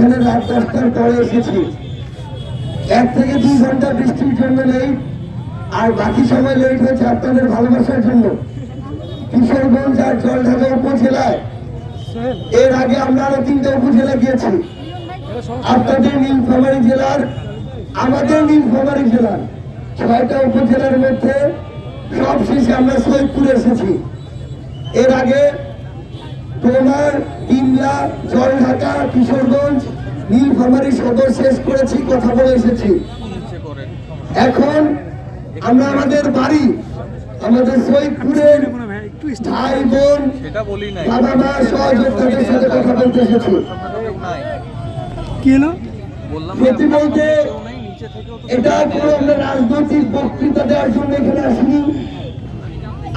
এখানে রাত দশটার পরে এসেছি। এক থেকে দুই ঘণ্টা বৃষ্টির জন্য লেট আর বাকি সময় লেট হয়েছে আপনাদের ভালোবাসার জন্য। কিশোরগঞ্জ আর জলঢাকা উপজেলায়। এর আগে আমরা আরও তিনটা উপজেলা গিয়েছি। আপনাদের নীলফামারী জেলার, আমাদের নীলফামারী জেলার ছয়টা উপজেলার মধ্যে সব শেষে আমরা সৈয়দপুরে এসেছি। এর আগে তোমার ইমলা জলঢাকা কিশোরগঞ্জ নীলফামারী সদর শেষ করেছি কথা বলে এসেছি। এখন আমরা আমাদের বাড়ি আমাদের সৈয়দপুরের ভাই বোন সেটা বলি নাই। বাবা মা সাথে কথা বলতে এসেছি। বলতে এটা কোনো আমরা রাজনৈতিক বক্তৃতা দেওয়ার জন্য এখানে আসিনি।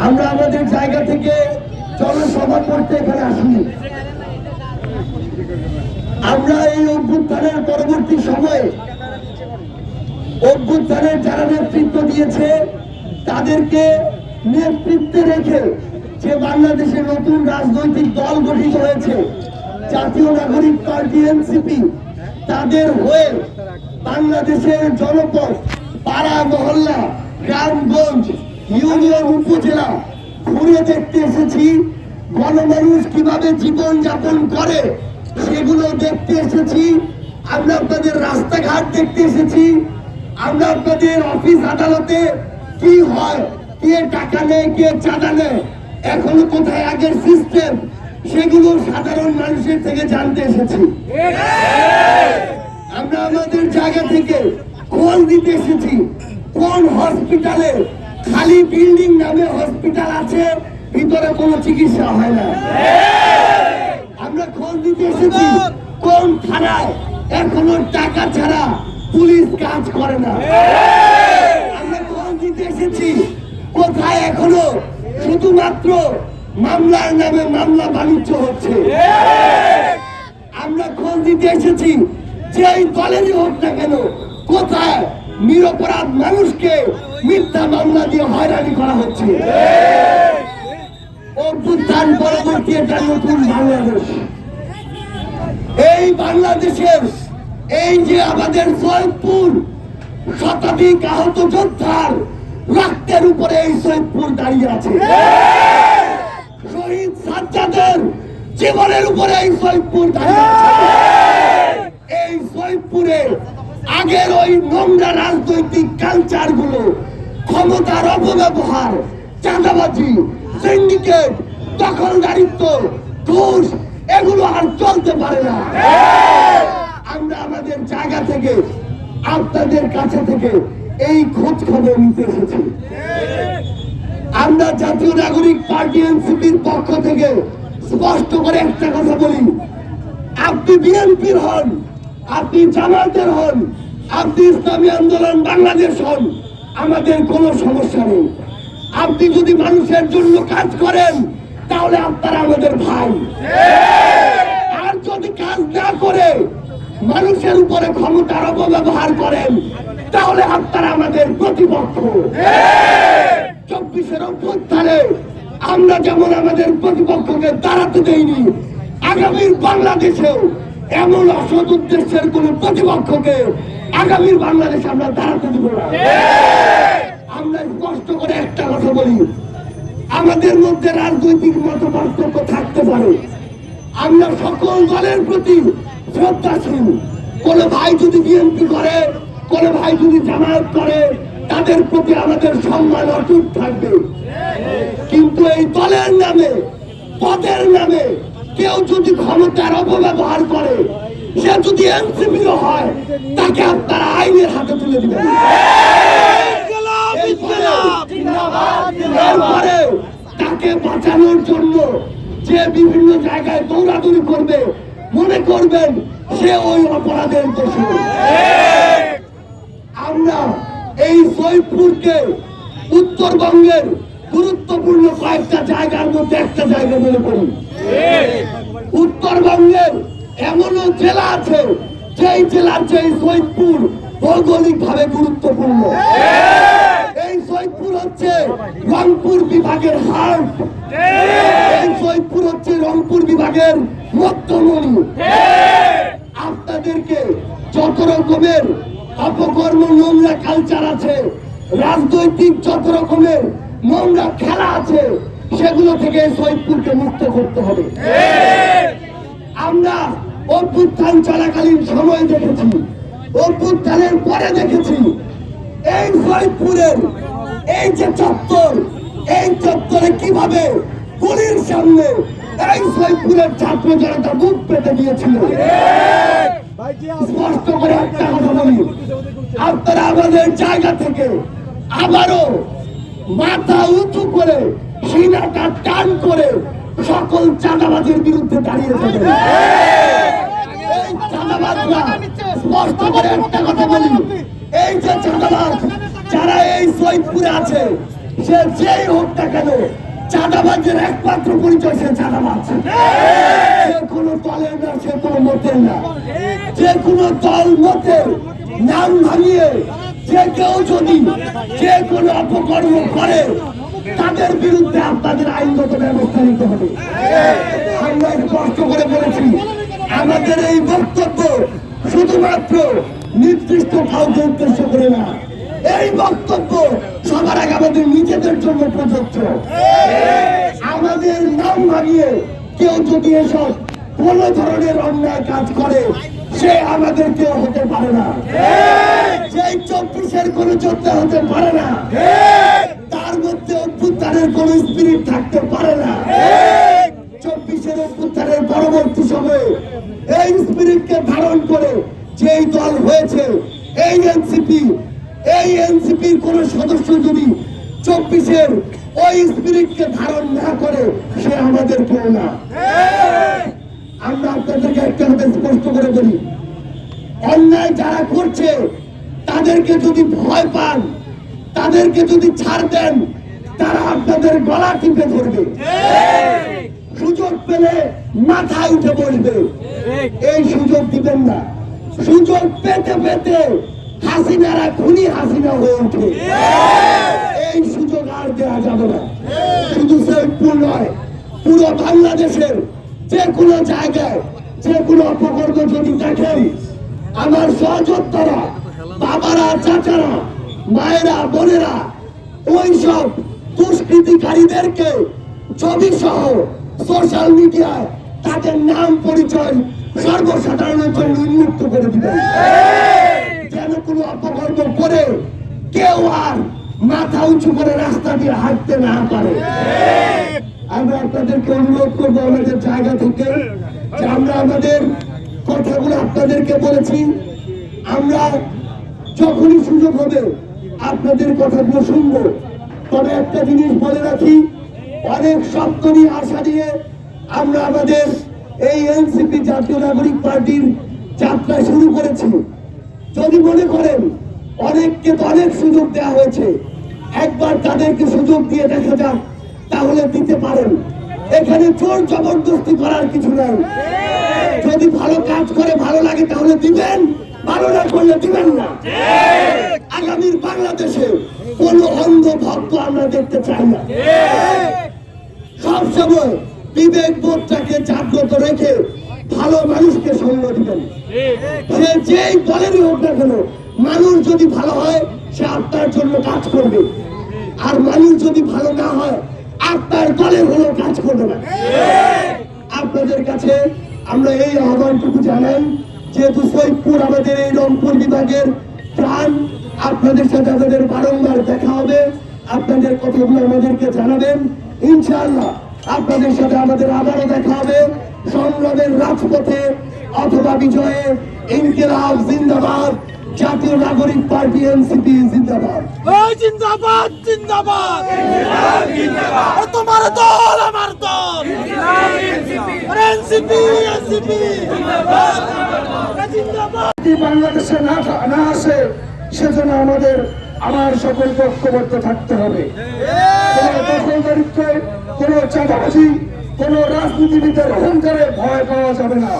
আমরা আমাদের জায়গা থেকে জনসভা করতে এখানে আসিনি। আমরা এই অভ্যুত্থানের পরবর্তী সময়ে অভ্যুত্থানের যারা নেতৃত্ব দিয়েছে, তাদেরকে নেতৃত্বে রেখে যে বাংলাদেশে নতুন রাজনৈতিক দল গঠিত হয়েছে, জাতীয় নাগরিক পার্টি এনসিপি, তাদের হয়ে বাংলাদেশের জনপদ, পাড়া মহল্লা, গ্রামগঞ্জ, ইউনিয়ন, উপজেলা ঘুরে দেখতে এসেছি। গণমানুষ কীভাবে জীবন যাপন করে, সেগুলো দেখতে এসেছি। আমরা আপনাদের রাস্তাঘাট দেখতে এসেছি। আমরা আপনাদের অফিস আদালতে কি হয়, কে টাকা নেয়, কে চাঁদা নেয়, এখনও কোথায় আগের সিস্টেম সেগুলো সাধারণ মানুষের থেকে জানতে এসেছি। আমরা আমাদের জায়গা থেকে খোঁজ দিতে এসেছি। কোন হসপিটালে খালি বিল্ডিং নামে হসপিটাল আছে, ভিতরে কোনো চিকিৎসা হয় না। আমরা খোঁজ দিতে এসেছি, কোন থানায়? এখনও টাকা ছাড়া পুলিশ কাজ করে না। আমরা খোঁজ দিতে এসেছি, কোথায় এখনও? শুধুমাত্র মামলার নামে মামলা বাণিজ্য হচ্ছে। আমরা খোঁজ দিতে এসেছি যে এই দলেরই হোক না কেন, কোথায় নিরপরাধ মানুষকে মিথ্যা মামলা দিয়ে হয়রানি করা হচ্ছে। অভ্যুত্থান পরবর্তী একটা নতুন বাংলাদেশ। এই বাংলাদেশের এই যে আমাদের সৈয়দপুর শতাধিক আহত যোদ্ধার রক্তের উপরে এই সৈয়দপুর দাঁড়িয়ে আছে। শহীদ সাজ্জাদের জীবনের উপরে এই সৈয়দপুর দাঁড়িয়ে আছে। এই সৈয়দপুরে আগের ওই নোংরা রাজনৈতিক কালচারগুলো ক্ষমতার অপব্যবহার, চাঁদাবাজি সিন্ডিকেট দখলদারিত্ব, ঘুষ, এগুলো আর চলতে পারে না। আমরা আমাদের জায়গা থেকে, আপনাদের কাছে থেকে এই খোঁজ খবর নিতে এসেছি। আমরা জাতীয় নাগরিক পার্টি এনসিপির পক্ষ থেকে স্পষ্ট করে একটা কথা বলি। আপনি বিএনপির হন, আপনি জামাতের হন, আপনি ইসলামী আন্দোলন বাংলাদেশ হন। আমাদের কোনো সমস্যা নেই। আপনি যদি মানুষের জন্য কাজ করেন, তাহলে আপনারা আমাদের ভাই। আর যদি কাজ না করে, মানুষের উপরে ক্ষমতার অপব্যবহার করেন, তাহলে আপনারা আমাদের প্রতিপক্ষ। চব্বিশের অভ্যুত্থানে আমরা যেমন আমাদের প্রতিপক্ষকে দাঁড়াতে দেইনি, আগামীর বাংলাদেশেও এমন অসৎ উদ্দেশ্যের কোন প্রতিপক্ষকে আগামীর বাংলাদেশে আমরা দাঁড়াতে দেব না। আমরা স্পষ্ট করে একটা কথা বলি। আমাদের মধ্যে রাজনৈতিক মত পার্থক্য থাকতে পারে। আমরা সকল দলের প্রতি শ্রদ্ধাশীল। কোন ভাই যদি বিএনপি করে কোন ভাই যদি জামায়াত করে তাদের প্রতি আমাদের সম্মান অটুট থাকবে। কিন্তু এই দলের নামে পদের নামে কেউ যদি ক্ষমতার অপব্যবহার করে সে যদি এনসিপি হয় তাকে আপনারা আইনের হাতে তুলে দিবেন। এরপরে তাকে বাঁচানোর জন্য যে বিভিন্ন জায়গায় দৌড়াদৌড়ি করবে মনে করবেন সে ওই অপরাধের দোষী। আমরা এই সৈয়দপুরকে উত্তরবঙ্গের গুরুত্বপূর্ণ কয়েকটা জায়গার মধ্যে একটা জায়গা মনে করি। উত্তরবঙ্গের এমনও জেলা আছে, যেই জেলার যে সৈয়দপুর ভৌগোলিক ভাবে গুরুত্বপূর্ণ। এই সৈয়দপুর হচ্ছে রংপুর বিভাগের হার্ট এই সৈয়দপুর হচ্ছে রংপুর বিভাগের মধ্যমণি। আপনাদেরকে যত রকমের অপকর্ম, নোংরা কালচার আছে, রাজনৈতিক যত রকমের নোংরা খেলা আছে, সেগুলো থেকে সৈয়দপুরকে মুক্ত করতে হবে। আমরা অভ্যুত্থান চলাকালীন সময় দেখেছি অভ্যুত্থানের পরে দেখেছি। এই সৈয়দপুরের এই যে চত্বর, এই চত্বরে কীভাবে গুলির সামনে এই সৈয়দপুরের ছাত্র জনতা পেতে দিয়েছিল স্পষ্ট করে একটা কথা বলি। আপনারা আমাদের জায়গা থেকে আবারও মাথা উঁচু করে সিনাটা টান করে সকল চাঁদাবাজের বিরুদ্ধে দাঁড়িয়ে এই চাঁদাবাজরা স্পষ্ট করে একটা কথা বলি। এই যে চাঁদাবাজ যারা এই সৈয়দপুরে আছে সে যেই হোক না কেন চাঁদাবাজের একমাত্র পরিচয় সে চাঁদাবাজ। সে কোনো দলের না সে কোনো মতের না। যে কোনো দল মতের নাম ভাঙিয়ে যে কেউ যদি যে কোনো অপকর্ম করে তাদের বিরুদ্ধে আপনাদের আইনগত ব্যবস্থা নিতে হবে। আমরা স্পষ্ট করে বলেছি, আমাদের এই বক্তব্য শুধুমাত্র নির্দিষ্ট কাউকে উদ্দেশ্য করে না, এই বক্তব্য সবার আগে আমাদের নিজেদের জন্য প্রযোজ্য। আমাদের নাম ভাঙিয়ে কেউ যদি এসব কোন ধরনের অন্যায় কাজ করে, সে আমাদের কেউ হতে পারে না। সেই চব্বিশের কোন যোদ্ধা হতে পারে না। অভ্যুত্থানের কোন স্পিরিট থাকতে পারে না। চব্বিশের অভ্যুত্থানের পরবর্তী সময়ে এই স্পিরিটকে ধারণ করে যেই দল হয়েছে এই এনসিপি এই এনসিপির কোন সদস্য যদি চব্বিশের ওই স্পিরিটকে ধারণ না করে সে আমাদের কেউ না। আমরা আপনাদেরকে একটা কথা স্পষ্ট করে বলি। অন্যায় যারা করছে তাদেরকে যদি ভয় পান তাদেরকে যদি ছাড় দেন তারা আপনাদের গলা টিপে ধরবে। সুযোগ পেলে মাথায় উঠে বসবে। এই সুযোগ দিবেন না। সুযোগ পেতে পেতে হাসিনারা খুনি হাসিনা হয়ে ওঠে এই সুযোগ আর দেওয়া যাবে না। শুধু সৈয়দপুর নয় পুরো বাংলাদেশের যে কোনো জায়গায় যে কোনো অপকর্ম যদি দেখেন আমার সহযোদ্ধারা বাবারা চাচারা মায়েরা বোনেরা ওই সব দুষ্কৃতিকারীদেরকে ছবি সহ সোশ্যাল মিডিয়ায় তাদের নাম পরিচয় সর্বসাধারণের জন্য উন্মুক্ত করে দিবেন যেন কোনো অপকর্ম করে কেউ আর মাথা উঁচু করে রাস্তা দিয়ে হাঁটতে না পারে। আমরা আপনাদেরকে অনুরোধ করব আমাদের জায়গা থেকে যে আমরা আমাদের কথাগুলো আপনাদেরকে বলেছি। আমরা যখনই সুযোগ হবে আপনাদের কথাগুলো শুনব। তবে একটা জিনিস বলে রাখি অনেক স্বপ্ন নিয়ে আশা দিয়ে আমরা আমাদের এই এনসিপি জাতীয় নাগরিক পার্টির যাত্রা শুরু করেছি। যদি মনে করেন অনেককে তো অনেক সুযোগ দেওয়া হয়েছে। একবার তাদেরকে সুযোগ দিয়ে দেখা যাক তাহলে দিতে পারেন। এখানে চোর জবরদস্তি করার কিছু নাই। যদি ভালো কাজ করে ভালো লাগে তাহলে দিবেন। ভালো না করলে দিবেন না। আগামীর বাংলাদেশে কোন অন্ধ ভক্ত আমরা দেখতে চাই না। সবসময় বিবেক বোধটাকে জাগ্রত রেখে ভালো মানুষকে সঙ্গ দিবেন। সে যেই দলেরই হোক না কেন, মানুষ যদি ভালো হয়, সে আপনার জন্য কাজ করবে। আর মানুষ যদি ভালো না হয়, আপনার দলের হলেও কাজ করবে না। আপনাদের কাছে আমরা এই আহ্বানটুকু জানাই যেহেতু সৈয়দপুর আমাদের এই রংপুর বিভাগের প্রাণ আপনাদের সাথে আমাদের বারংবার দেখা হবে। আপনাদের কথাগুলো আমাদেরকে জানাবেন। ইনশাআল্লাহ আপনাদের সাথে আমাদের আবারও দেখা হবে। সংগ্রামের রাজপথে অথবা বিজয়ে ইনকিলাব জিন্দাবাদ জাতীয় নাগরিক পার্টি এনসিপি জিন্দাবাদ। জিন্দাবাদ জিন্দাবাদ। তোমার দল আমার দল। এনসিপি। এনসিপি জিন্দাবাদ বাংলাদেশে না না আসে সেজন্য আমাদের আমার সকল ঐক্যবদ্ধ থাকতে হবে। কোন কোন চাঁদাবাজি, কোন রাজনীতিবিদের অহংকারে ভয় পাওয়া যাবে না।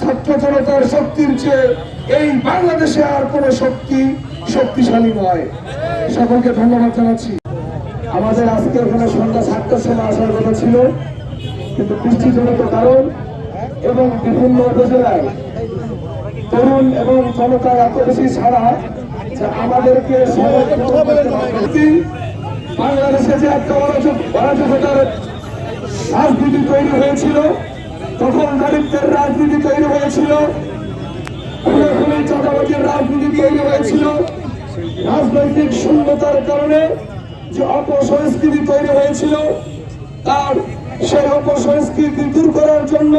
ছাত্র জনতার শক্তির চেয়ে এই বাংলাদেশে আর কোন শক্তি শক্তিশালী নয়। সকলকে ধন্যবাদ জানাচ্ছি। আমাদের আজকে ওখানে সন্ধ্যা সাতটার সময় আসার কথা ছিল, কিন্তু বৃষ্টিজনিত কারণ এবং বিভিন্ন উপজেলায় তরুণ এবং জনতা এত বেশি ছাড়া যে আমাদেরকে বাংলাদেশে যে একটা অরাজক অরাজকতার রাজনীতি তৈরি হয়েছিল, তখন দারিদ্রের রাজনীতি তৈরি হয়েছিল খুলে রাজনীতি তৈরি হয়েছিল। রাজনৈতিক শূন্যতার কারণে যে অপসংস্কৃতি তৈরি হয়েছিল, তার সেই অপসংস্কৃতি দূর করার জন্য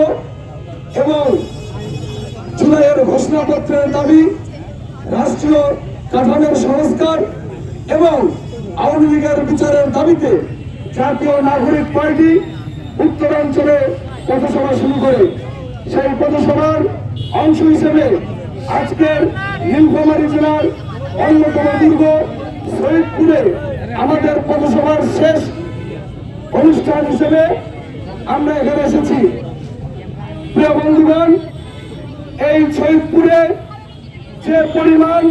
এবং জুলাইয়ের ঘোষণাপত্রের দাবি, রাষ্ট্রীয় কাঠামোর সংস্কার এবং আওয়ামী লীগের বিচারের দাবিতে জাতীয় নাগরিক পার্টি উত্তরাঞ্চলে পথসভা শুরু করে। সেই পথসভার অংশ হিসেবে আজকের নীলফামারী জেলার অন্যতম দুর্গ শহীদপুরে আমাদের পথসভার শেষ অনুষ্ঠান হিসেবে আমরা এখানে এসেছি। প্রিয় বন্ধুগণ এই শহীদপুরে যে পরিমাণ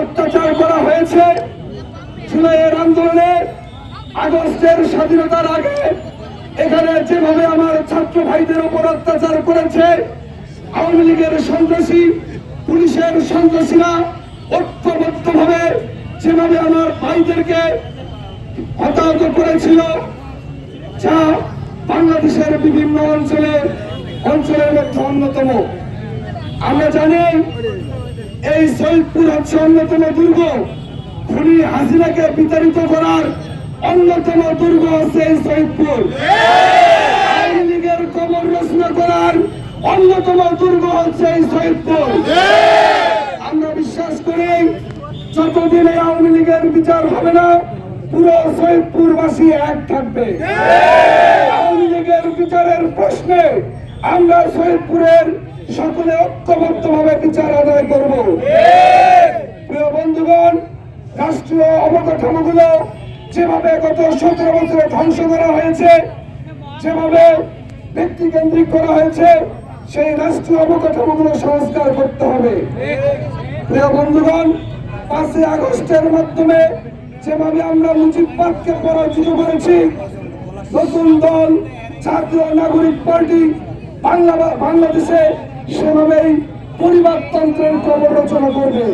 অত্যাচার করা হয়েছে, জুলাইয়ের আন্দোলনে আগস্টের স্বাধীনতার আগে এখানে যেভাবে আমার ছাত্র ভাইদের উপর অত্যাচার করেছে, আওয়ামী লীগের সন্ত্রাসী, পুলিশের সন্ত্রাসীরা ঐক্যবদ্ধভাবে যেভাবে আমার ভাইদেরকে হতাহত করেছিল, যা বাংলাদেশের বিভিন্ন অঞ্চলে, অঞ্চলের মধ্যে অন্যতম। আমরা জানি এই সৈয়দপুর হচ্ছে অন্যতম দুর্গ। খুনি হাসিনাকে বিতাড়িত করার অন্যতম দুর্গ হচ্ছে এই লীগের কবর রচনা করার অন্যতম দুর্গ হচ্ছে এই সৈয়দপুর। আমরা বিশ্বাস করি, যতদিন এই আওয়ামী লীগের বিচার হবে না, পুরো সৈয়দপুরবাসী এক থাকবে। আওয়ামী লীগের বিচারের প্রশ্নে আমরা সৈয়দপুরের সকলে ঐক্যবদ্ধ ভাবে বিচার আদায় করব। প্রিয় বন্ধুগণ, রাষ্ট্রীয় অবকাঠামোগুলো যেভাবে গত সতেরো বছরে ধ্বংস করা হয়েছে, যেভাবে ব্যক্তিকেন্দ্রিক করা হয়েছে, সেই রাষ্ট্রীয় অবকাঠামোগুলো সংস্কার করতে হবে। প্রিয় বন্ধুগণ, পাঁচই আগস্টের মাধ্যমে যেভাবে আমরা মুজিববাদকে পরাজিত করেছি, নতুন দল, জাতীয় নাগরিক পার্টি, বাংলা বাংলাদেশে সেভাবেই পরিবারতন্ত্রের কবর রচনা করবে।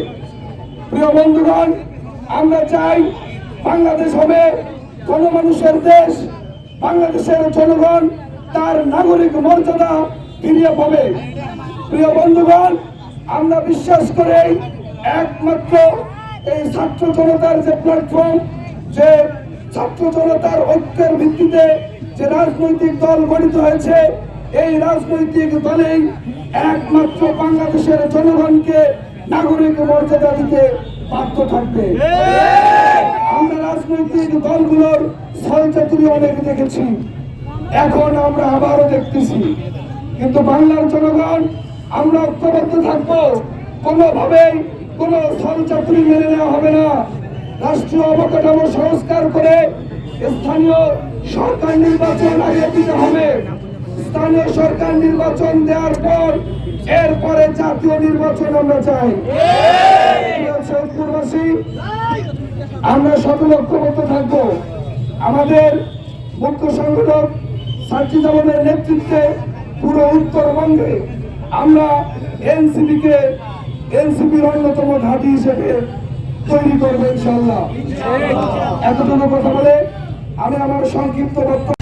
প্রিয় বন্ধুগণ, আমরা চাই বাংলাদেশ হবে গণমানুষের দেশ। বাংলাদেশের জনগণ তার নাগরিক মর্যাদা ফিরিয়ে পাবে। প্রিয় বন্ধুগণ, আমরা বিশ্বাস করে একমাত্র এই ছাত্র জনতার যে প্ল্যাটফর্ম যে ছাত্র জনতার ঐক্যের ভিত্তিতে যে রাজনৈতিক দল গঠিত হয়েছে এই রাজনৈতিক দলেই একমাত্র বাংলাদেশের জনগণকে নাগরিক মর্যাদা দিতে বাধ্য থাকবে। আমরা রাজনৈতিক দলগুলোর ছলচাতুরি অনেক দেখেছি। এখন আমরা আবারও দেখতেছি। কিন্তু বাংলার জনগণ, আমরা ঐক্যবদ্ধ থাকব। কোনোভাবেই কোনো ছলচাতুরি মেনে নেওয়া হবে না। রাষ্ট্রীয় অবকাঠামো সংস্কার করে স্থানীয় সরকার নির্বাচন আগে দিতে হবে। স্থানীয় সরকার নির্বাচন দেওয়ার পর, এরপরে জাতীয় নির্বাচন আমরা চাই। আমরা সকল ঐক্যবদ্ধ থাকব। আমাদের মুখ্য সংগঠক সার্জি জামানের নেতৃত্বে পুরো উত্তরবঙ্গে আমরা এনসিপি কে এনসিপির অন্যতম ঘাঁটি হিসেবে তৈরি করব ইনশাল্লাহ এতটুকু কথা বলে আমি আমার সংক্ষিপ্ত বক্তব্য